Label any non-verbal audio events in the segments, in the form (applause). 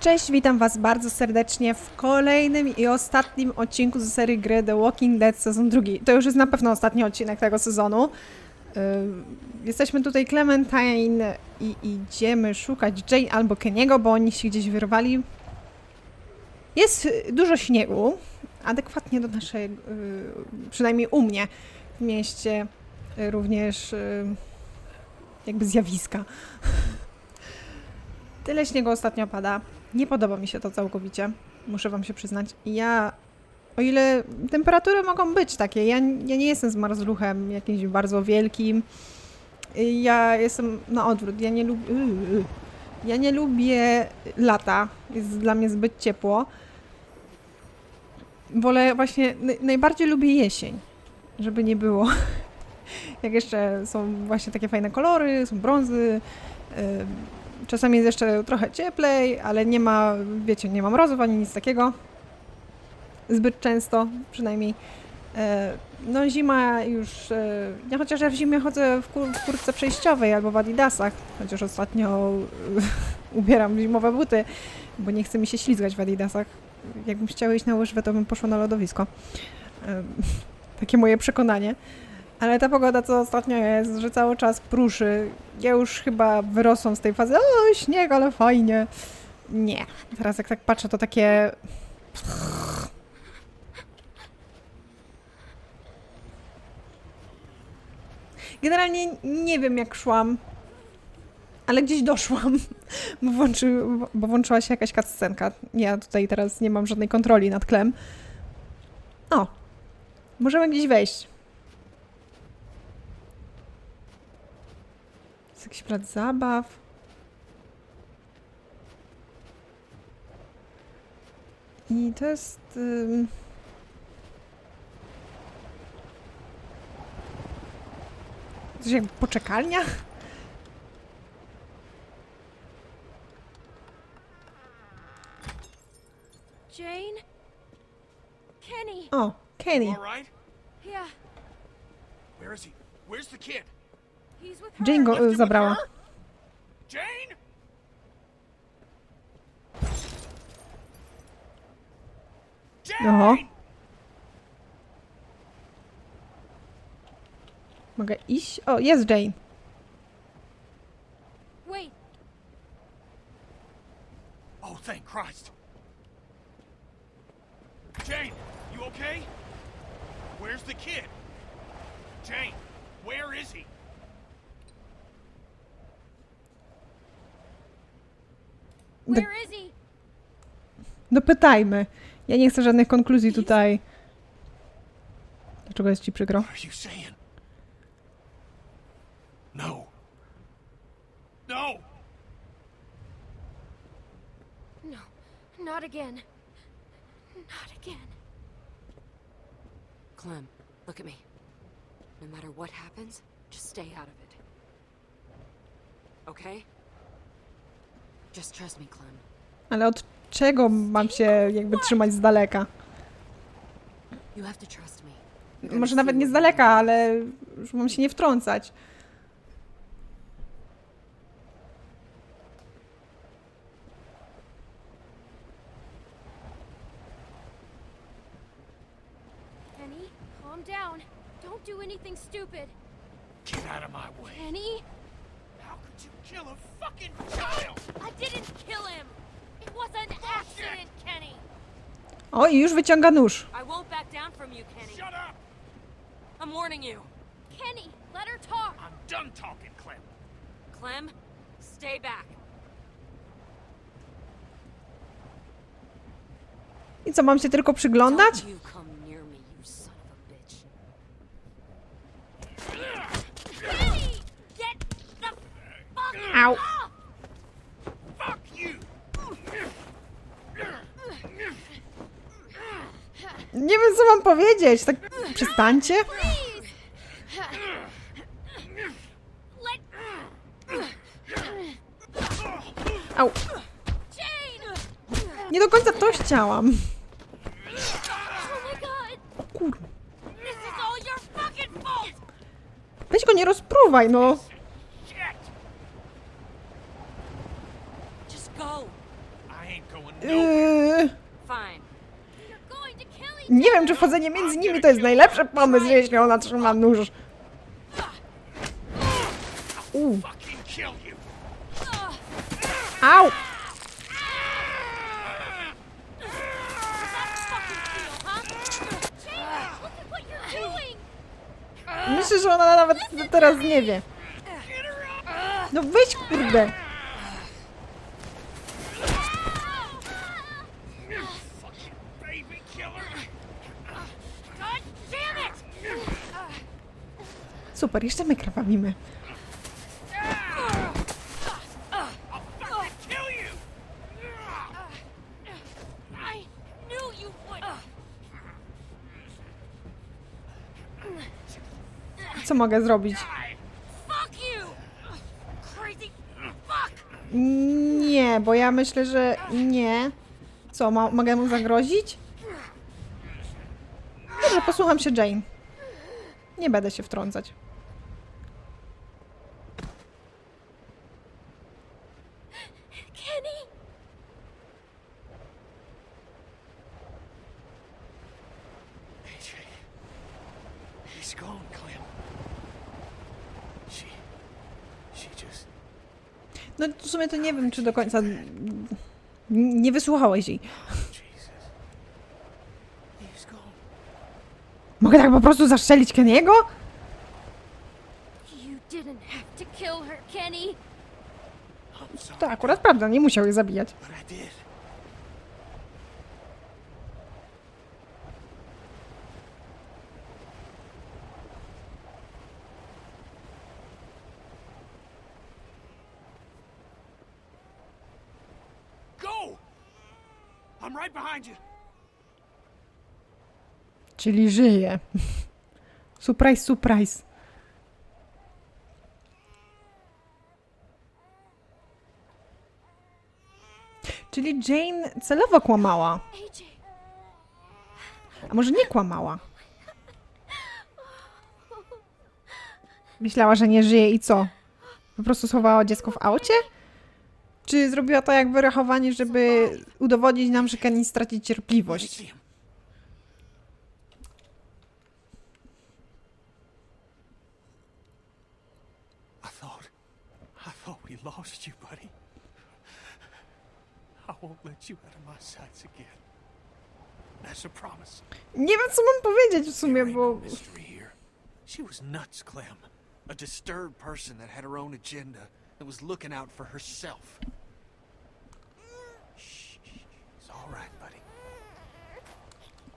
Cześć, witam Was bardzo serdecznie w kolejnym i ostatnim odcinku z serii gry The Walking Dead sezon drugi. To już jest na pewno ostatni odcinek tego sezonu. Ym, Jesteśmy tutaj Clementine i idziemy szukać Jane albo Keniego, bo oni się gdzieś wyrwali. Jest dużo śniegu, adekwatnie do naszej, y, przynajmniej u mnie w mieście, y, również jakby zjawiska. (laughs) Tyle śniegu ostatnio pada. Nie podoba mi się to całkowicie. Muszę wam się przyznać. Ja, o ile temperatury mogą być takie, ja, ja nie jestem zmarzluchem jakimś bardzo wielkim. Ja jestem na odwrót. Ja nie lubię. Ja nie lubię lata. Jest dla mnie zbyt ciepło. Wolę właśnie. naj- Najbardziej lubię jesień. Żeby nie było. (laughs) Jak jeszcze są właśnie takie fajne kolory, są brązy. Czasami jest jeszcze trochę cieplej, ale nie ma, wiecie, nie ma mrozów ani nic takiego. Zbyt często, przynajmniej. E, No zima już, e, ja chociaż ja w zimie chodzę w, kur, w kurtce przejściowej albo w adidasach, chociaż ostatnio (laughs) ubieram zimowe buty, bo nie chce mi się ślizgać w adidasach. Jakbym chciała iść na łyżwę, to bym poszła na lodowisko. E, (laughs) Takie moje przekonanie. Ale ta pogoda, co ostatnio jest, że cały czas pruszy. Ja już chyba wyrosłam z tej fazy, o śnieg, ale fajnie. Nie. Teraz jak tak patrzę, to takie... Generalnie nie wiem jak szłam, ale gdzieś doszłam, bo, włączy, bo włączyła się jakaś cutscenka. Ja tutaj teraz nie mam żadnej kontroli nad tlem. O, możemy gdzieś wejść. Jest jakiś plac zabaw. I to jest. ym, Coś jak poczekalnia? Jane? Kenny? O, Kenny. All right? Yeah, Where is he? Where's the kid? He's with her. Jane go Left y, zabrała. Jane? Jane! Oho. Mogę iść? O, jest Jane. Wait, Oh, thank Christ. Jane, you okay? Where's the kid? Jane, where is he? Where is he? Dopytajmy. Ja nie chcę żadnych konkluzji tutaj. Dlaczego jest ci przykro? What are you saying? No. No! No, not again. Not again. Clem, look at me. No matter what happens, just stay out of it. Okay? Just trust me, Clem. Ale od czego mam się jakby trzymać z daleka? You have to trust me. You're gonna Może nawet nie z daleka, ale już mam się nie wtrącać. Kenny, calm down. Don't do anything stupid. Get out of my way. Kenny? Could you kill a fucking child? I didn't kill him! It was an accident, Kenny! O, i już wyciąga nóż. I won't back down from you, Kenny. Shut up! I'm warning you. Kenny, let her talk! I'm done talking, Clem. Clem, stay back. I co, mam się tylko przyglądać? Don't you come near me, you son of a bitch. Kenny! Get the fuck Ow. Nie wiem, co mam powiedzieć. Tak przestańcie. Au. Nie do końca to chciałam. Kur... Weź go nie rozpruwaj, no. Shit! Just go. I ain't going nowhere. Yy, Fine. You're going to kill each nie wiem, czy wchodzenie między nimi to jest najlepszy pomysł, jeśli ona trzyma nóż. U, au! Myślę, że ona nawet teraz nie wie. No weź kurde. Super, jeszcze my krwawimy. Co mogę zrobić? Nie, bo ja myślę, że nie. Co, ma, mogę mu zagrozić? Dobrze, posłucham się Jane. Nie będę się wtrącać. Kenny! AJ. He's gone, Clem. She. She just. No w sumie to nie wiem, czy do końca... Nie wysłuchałeś jej. Mogę tak po prostu zastrzelić Keniego? You didn't have to kill her, Kenny! I'm sorry, To akurat prawda, nie musiał jej zabijać. but I did. Go! I'm right behind you. Czyli żyje. (laughs) Surprise, surprise. Czyli Jane celowo kłamała. A może nie kłamała? Myślała, że nie żyje i co? Po prostu schowała dziecko w aucie? Czy zrobiła to jak wyrachowanie, żeby udowodnić nam, że Kenny straci cierpliwość? see him. I thought, I thought we lost you, buddy. I won't let you out of my sights again. That's a promise. Nie wiem, co mam powiedzieć w sumie, no bo... here. She was nuts, Clem. A disturbed person that had her own agenda, that was looking out for herself. Shh, shh, it's all right, buddy.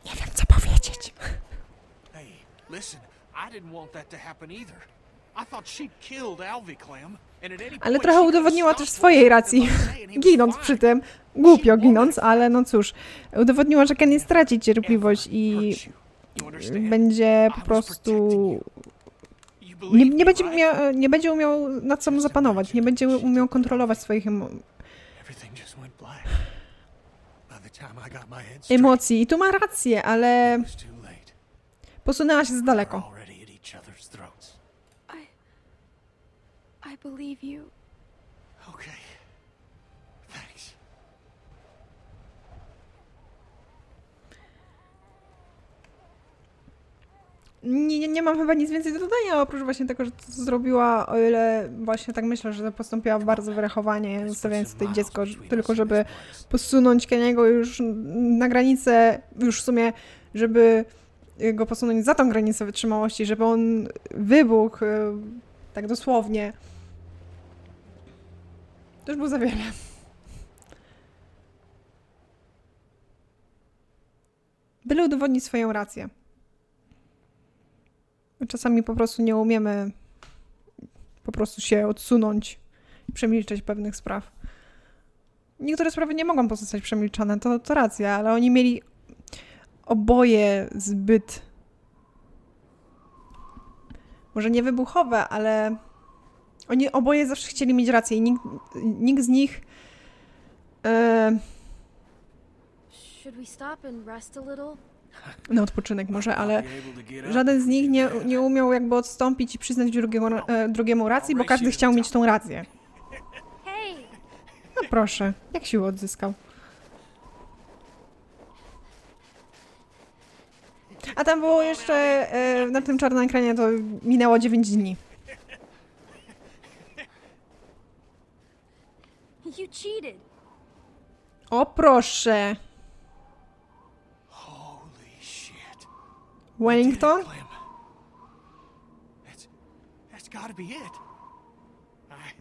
Nie wiem, co powiedzieć. Hey, listen, I didn't want that to happen either. I thought she'd killed Alvy Clem, and at any Ale trochę udowodniła też swojej racji, ginąc przy tym. Głupio ginąc, ale no cóż. Udowodniła, że Kenny straci cierpliwość i będzie po prostu... Nie, nie, będzie nie będzie umiał nad sobą zapanować, nie będzie umiał kontrolować swoich emo emocji. I tu ma rację, ale it was too late. Posunęła się za We're daleko. I. Believe you. Okay. Thanks. Nie, nie, nie mam chyba nic więcej do dodania, oprócz właśnie tego, że to zrobiła, o ile właśnie tak myślę, że postąpiła bardzo wyrachowanie, zostawiając tutaj dziecko, tylko żeby posunąć Keniego już na granicę, już w sumie, żeby go posunąć za tą granicę wytrzymałości, żeby on wybuchł, y, tak dosłownie. To już było za wiele. Byle udowodnić swoją rację. Czasami po prostu nie umiemy po prostu się odsunąć przemilczeć pewnych spraw. Niektóre sprawy nie mogą pozostać przemilczane, to, to racja, ale oni mieli oboje zbyt może nie wybuchowe, ale oni oboje zawsze chcieli mieć rację i nikt, nikt z nich e, na odpoczynek może, ale żaden z nich nie, nie umiał jakby odstąpić i przyznać drugiego, e, drugiemu racji, bo każdy chciał mieć tą rację. No proszę, jak siłę odzyskał? A tam było jeszcze e, na tym czarnym ekranie to minęło 9 dni. You cheated. O proszę. Holy shit. Wellington? Did it, Clem. That's that's gotta be it. I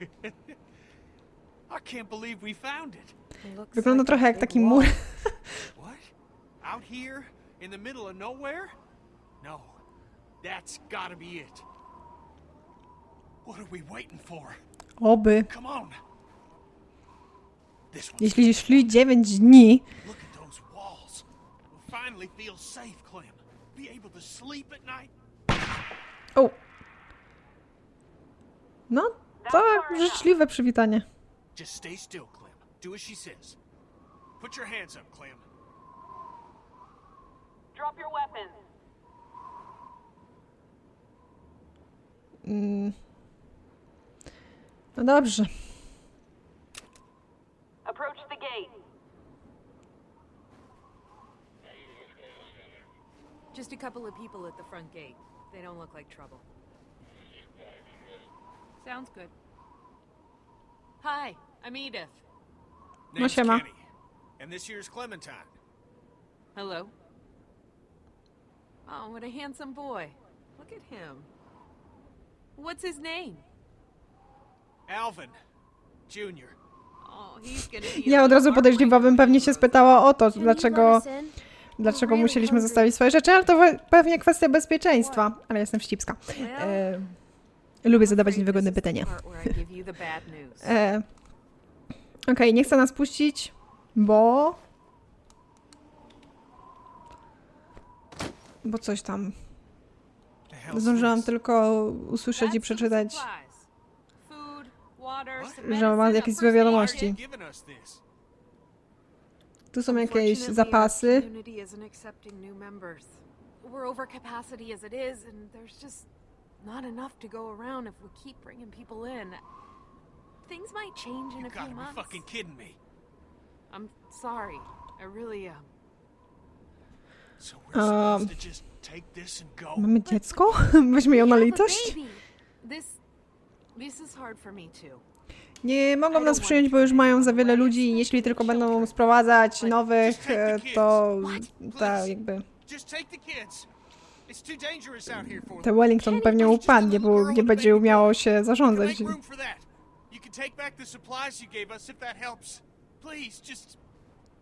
(laughs) I can't believe we found it. Wygląda trochę jak taki mur. What? Out here in the middle of nowhere? No. That's gotta be it. What are we waiting for? Oh, Oby. Come on. This one. Jeśli szli 9 dni, Look at those walls. We'll finally feel safe, Clem. Be able to sleep at night. O! No, to życzliwe przywitanie. Just stay still, Clem. Do as she says. Put your hands up, Clem. Drop your weapons. Mm. No dobrze. Approach the gate. Just a couple of people at the front gate. They don't look like trouble. Sounds good. Hi, I'm Edith. Name's siema. Kenny. And this year's Clementine. Hello. Oh, what a handsome boy. Look at him. What's his name? Alvin. Junior. Oh, he's gonna be. Ja od razu podejrzliwa bym pewnie się spytała o to, dlaczego, dlaczego musieliśmy zostawić swoje rzeczy, ale to we- pewnie kwestia bezpieczeństwa. Ale jestem wścibska. E, lubię zadawać niewygodne pytania. E, E, Okej, nie chce nas puścić, bo... Bo coś tam. Zdążyłam tylko usłyszeć i przeczytać, że ma jakieś złe wiadomości. You? Tu są jakieś zapasy. community isn't accepting new members. We're over capacity as it is, and there's just not enough to go around if we keep bringing people in. Things might change in You a few gotta be months. fucking kidding me. I'm sorry. I really am. So we're Um, supposed to just take this and go? Mamy dziecko? (laughs) Weźmy ją na a litość? baby. This this is hard for me too. Nie mogą nas przyjąć, bo już mają za wiele ludzi i jeśli tylko będą sprowadzać nowych, e, to ta jakby... Te. Wellington pewnie upadnie, bo nie będzie umiało się zarządzać. Please, just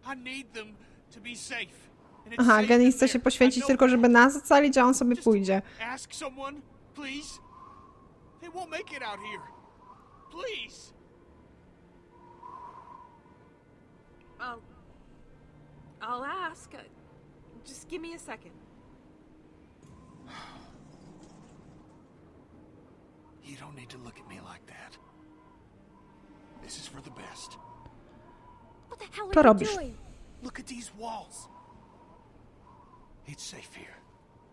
I need them to be safe. Aha, Genny chce się poświęcić tylko, żeby nas ocalić, a on sobie pójdzie. Please. I'll ask. Uh, just give me a second. You don't need to look at me like that. This is for the best. What the hell Co are you robisz? doing? Look at these walls. It's safe here.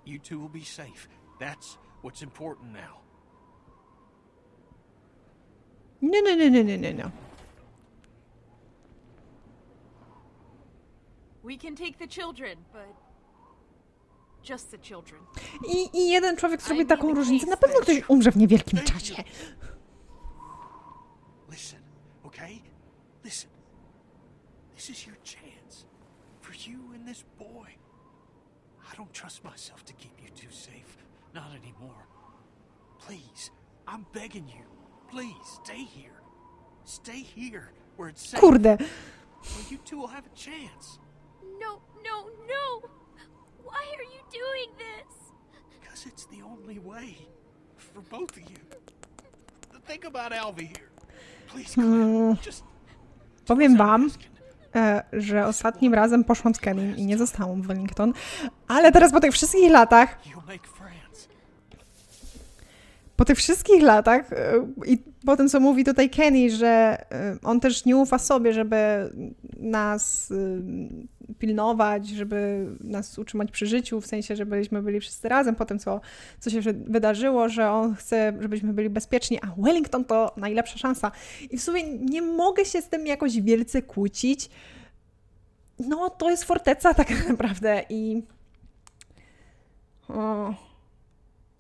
You two will be safe. That's what's important now. Nie, nie, nie, nie, nie, nie, nie. We can take the children, but just the children. I, I jeden człowiek zrobi taką różnicę. Na pewno ktoś umrze w niewielkim czasie. Listen, okay? Listen. This is your chance. For you and this boy. I don't trust myself to keep you two safe. Not anymore. Please, I'm begging you. Please, stay here. Stay here where it's safe. Kurde. Where you two will have a chance. No, no, no! Why are you doing this? Because it's the only way. For both of you. Think about Alvy here. Please, Clem, hmm. just Powiem wam, że ostatnim razem poszłam z Kenim i nie zostałam w Wellington, ale teraz po tych wszystkich latach. Po tych wszystkich latach e, i po tym, co mówi tutaj Kenny, że e, on też nie ufa sobie, żeby nas e, pilnować, żeby nas utrzymać przy życiu, w sensie, żebyśmy byli wszyscy razem po tym, co, co się wydarzyło, że on chce, żebyśmy byli bezpieczni, a Wellington to najlepsza szansa. I w sumie nie mogę się z tym jakoś wielce kłócić, no to jest forteca tak (laughs) naprawdę i o,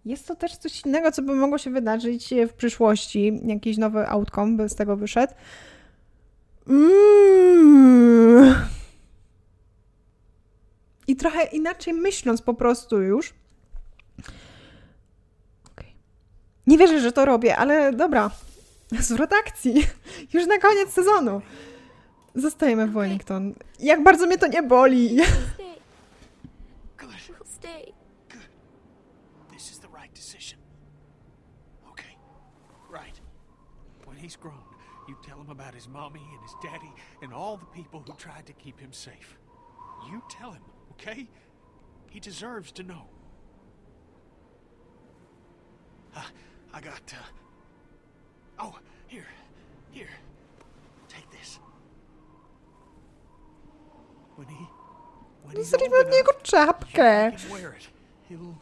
jest to też coś innego, co by mogło się wydarzyć w przyszłości. Jakiś nowy outcome by z tego wyszedł. Mm. I trochę inaczej myśląc po prostu już. Okej. Nie wierzę, że to robię, ale dobra. Zwrot akcji. (laughs) Już na koniec sezonu. Zostajemy w Wellington. Jak bardzo mnie to nie boli. (laughs) Stay. Good. We'll stay. This is the right decision. Okay. Right. When he's grown, you tell him about his mommy and his daddy and all the people who tried to keep him safe. You tell him, okay? He deserves to know. Uh, I got, uh. Oh, here. Here. Take this. When he. When he's old Zrobimy od niego enough, czapkę. wear it. He'll,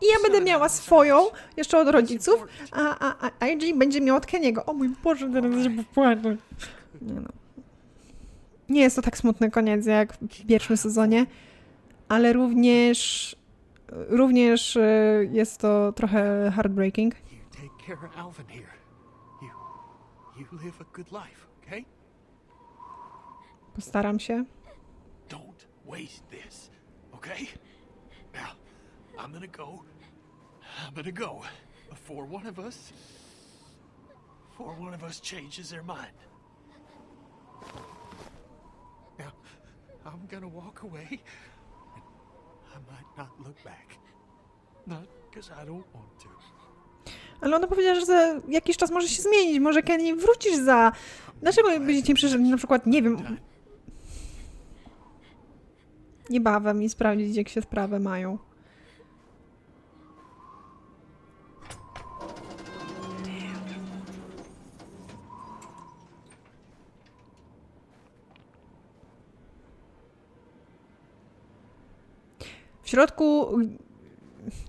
I ja będę miała swoją, jeszcze od rodziców, a, a, a IG będzie miał od Keniego. O mój Boże, teraz się popłaczę. Nie no. Nie jest to tak smutny koniec jak w pierwszym sezonie, ale również również e, jest to trochę heartbreaking. Postaram się. Don't waste this, okay? I'm gonna go. I'm gonna go before one of us. Before one of us changes their mind. Now, I'm gonna walk away, and I might not look back. Not because I don't want to. Ale ona powiedziała, że za jakiś czas może się zmienić. Może Kenny wrócisz za... Dlaczego byście nie przyszedli na przykład, nie wiem, niebawem i sprawdzić, jak się sprawy mają? W środku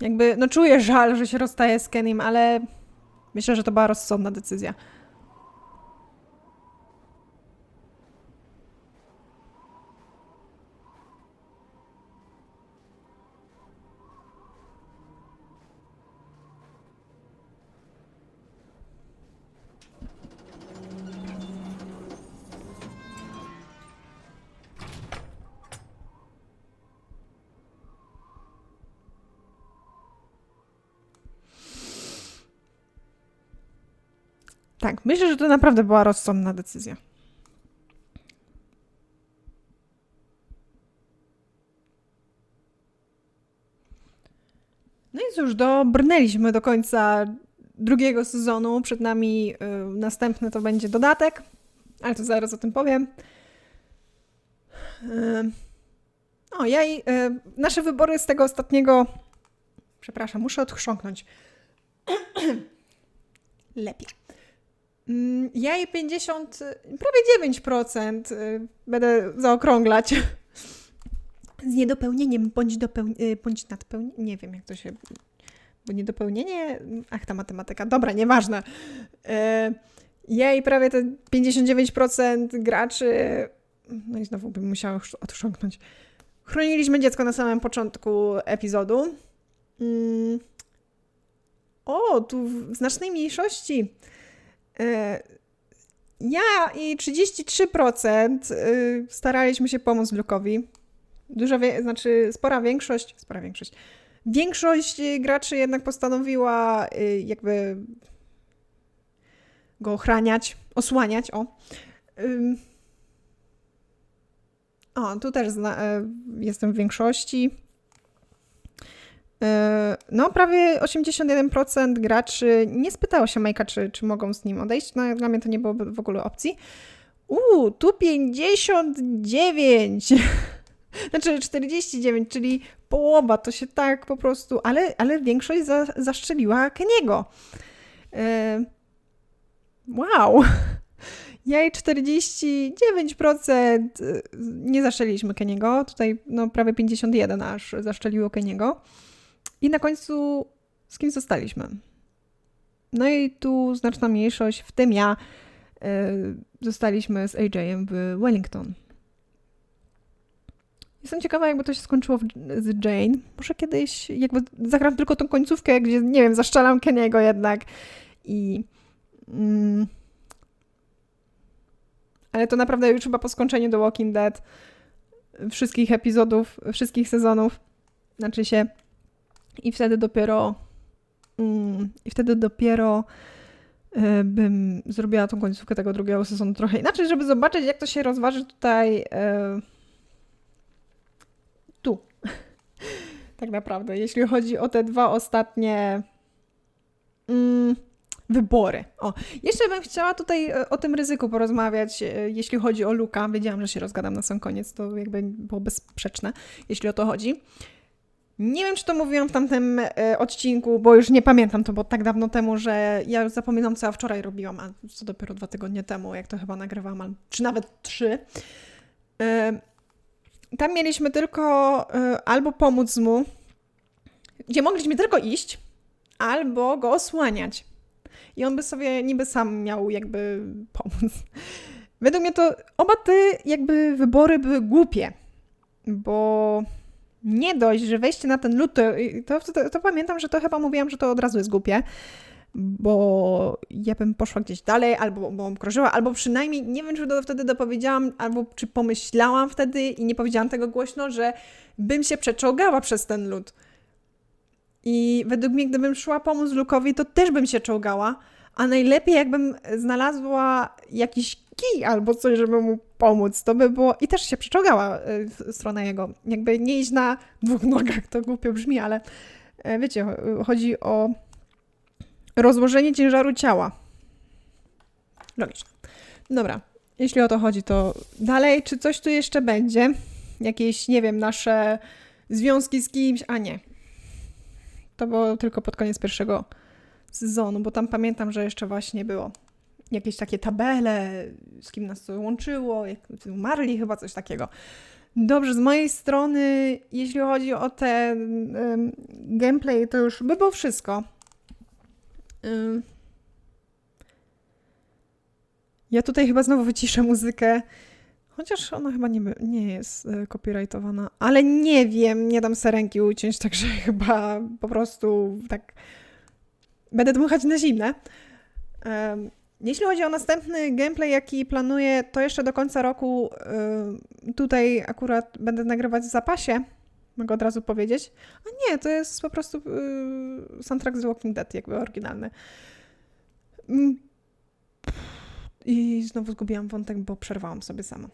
jakby, no czuję żal, że się rozstaje z Kenim, ale myślę, że to była rozsądna decyzja. Tak, myślę, że to naprawdę była rozsądna decyzja. No i cóż, dobrnęliśmy do końca drugiego sezonu. Przed nami y, następny to będzie dodatek, ale to zaraz o tym powiem. Y, o, ja i y, nasze wybory z tego ostatniego. Przepraszam, muszę odchrząknąć. (coughs) Lepiej. Mm, Ja i 50, y, prawie 9% y, będę zaokrąglać. Z niedopełnieniem bądź, dopeł, y, bądź nadpełnieniem. Nie wiem, jak to się. Bo niedopełnienie. Ach, ta matematyka. Dobra, nieważne. Y, Ja i prawie te 59% graczy. No i znowu bym musiała już odchrząknąć. Chroniliśmy dziecko na samym początku epizodu. Mm. O, tu w znacznej mniejszości. E, Ja i 33% y, staraliśmy się pomóc Luke'owi. Duża, wie- znaczy spora większość, spora większość. Większość y, graczy jednak postanowiła y, jakby go ochraniać, osłaniać, o. O, tu też jestem w większości. E, No, prawie 81% graczy nie spytało się Majka, czy, czy mogą z nim odejść. No, dla mnie to nie było w ogóle opcji. Uuu, tu 59! (laughs) Znaczy 49, czyli połowa, to się tak po prostu, ale, ale większość za, zaszczeliła Keniego. E, wow! Ja i 49% y, nie zaszczeliliśmy Keniego. Tutaj no, prawie 51 aż zaszczeliło Keniego. I na końcu z kim zostaliśmy? No i tu znaczna mniejszość, w tym ja, y, zostaliśmy z AJ-em w Wellington. Jestem ciekawa, jakby to się skończyło w, z Jane. Może kiedyś jakby zagram tylko tą końcówkę, gdzie, nie wiem, zaszczelam Keniego jednak i... Mm, ale to naprawdę już chyba po skończeniu The Walking Dead wszystkich epizodów, wszystkich sezonów, znaczy się i wtedy dopiero mm, i wtedy dopiero e, bym zrobiła tą końcówkę tego drugiego sezonu trochę inaczej, żeby zobaczyć, jak to się rozważy tutaj e, tu. (laughs) tak naprawdę, jeśli chodzi o te dwa ostatnie mm, wybory. O, jeszcze bym chciała tutaj e, o tym ryzyku porozmawiać, jeśli chodzi o Luka. Wiedziałam, że się rozgadam na sam koniec, to jakby było bezsprzeczne, jeśli o to chodzi. Nie wiem, czy to mówiłam w tamtym e, odcinku, bo już nie pamiętam to, bo tak dawno temu, że ja już zapominam, co ja wczoraj robiłam, a co dopiero dwa tygodnie temu, jak to chyba nagrywałam, czy nawet trzy. E, Tam mieliśmy tylko e, albo pomóc mu, gdzie mogliśmy tylko iść, albo go osłaniać. I on by sobie niby sam miał jakby pomóc. Według mnie to oba te jakby wybory były głupie, bo nie dość, że wejście na ten lód, to, to, to, to pamiętam, że to chyba mówiłam, że to od razu jest głupie, bo ja bym poszła gdzieś dalej, albo bym krążyła, albo przynajmniej, nie wiem, czy to wtedy dopowiedziałam, albo czy pomyślałam wtedy i nie powiedziałam tego głośno, że bym się przeczołgała przez ten lód. I według mnie, gdybym szła pomóc Lukowi, to też bym się czołgała, a najlepiej jakbym znalazła jakiś kij albo coś, żeby mu pomóc. To by było... I też się przeczołgała y, w stronę jego. Jakby nie iść na dwóch nogach, to głupio brzmi, ale e, wiecie, cho- chodzi o rozłożenie ciężaru ciała. Logiczne. Dobra, jeśli o to chodzi, to dalej, czy coś tu jeszcze będzie? Jakieś, nie wiem, nasze związki z kimś, a nie. To było tylko pod koniec pierwszego sezonu, bo tam pamiętam, że jeszcze właśnie było jakieś takie tabele, z kim nas to łączyło, jak umarli, chyba coś takiego. Dobrze, z mojej strony, jeśli chodzi o ym, gameplay, to już by było wszystko. Ja tutaj chyba znowu wyciszę muzykę, chociaż ona chyba nie, nie jest y, copyrightowana, ale nie wiem, nie dam ręki uciąć, (laughs) także chyba po prostu tak będę dmuchać na zimne. Jeśli chodzi o następny gameplay, jaki planuję, to jeszcze do końca roku y, tutaj akurat będę nagrywać w zapasie. Mogę od razu powiedzieć. A nie, to jest po prostu y, soundtrack z Walking Dead, jakby oryginalny. Mm. I znowu zgubiłam wątek, bo przerwałam sobie sama.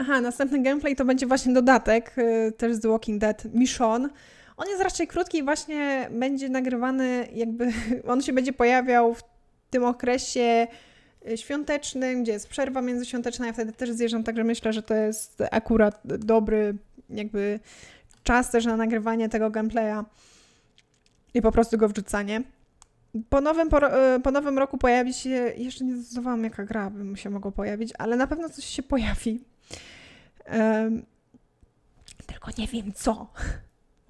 Aha, następny gameplay to będzie właśnie dodatek, y, też z The Walking Dead, Mission. On jest raczej krótki i właśnie będzie nagrywany, jakby (laughs) on się będzie pojawiał w tym okresie y, świątecznym, gdzie jest przerwa międzyświąteczna, ja wtedy też zjeżdżam, także myślę, że to jest akurat dobry jakby czas też na nagrywanie tego gameplaya i po prostu go wrzucanie. Po nowym, y, po nowym roku pojawi się, jeszcze nie zdecydowałam jaka gra by mu się mogło pojawić, ale na pewno coś się pojawi. Em, tylko nie wiem co.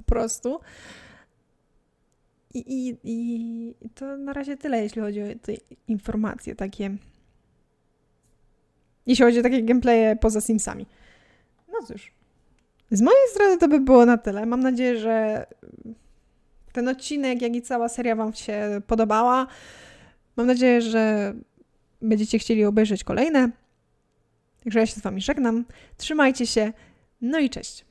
Prostu. I, i, I to na razie tyle, jeśli chodzi o te informacje takie. Jeśli chodzi o takie gameplaye poza Simsami. No cóż. Z mojej strony to by było na tyle. Mam nadzieję, że ten odcinek, jak i cała seria Wam się podobała. Mam nadzieję, że będziecie chcieli obejrzeć kolejne. Także ja się z Wami żegnam. Trzymajcie się. No i cześć.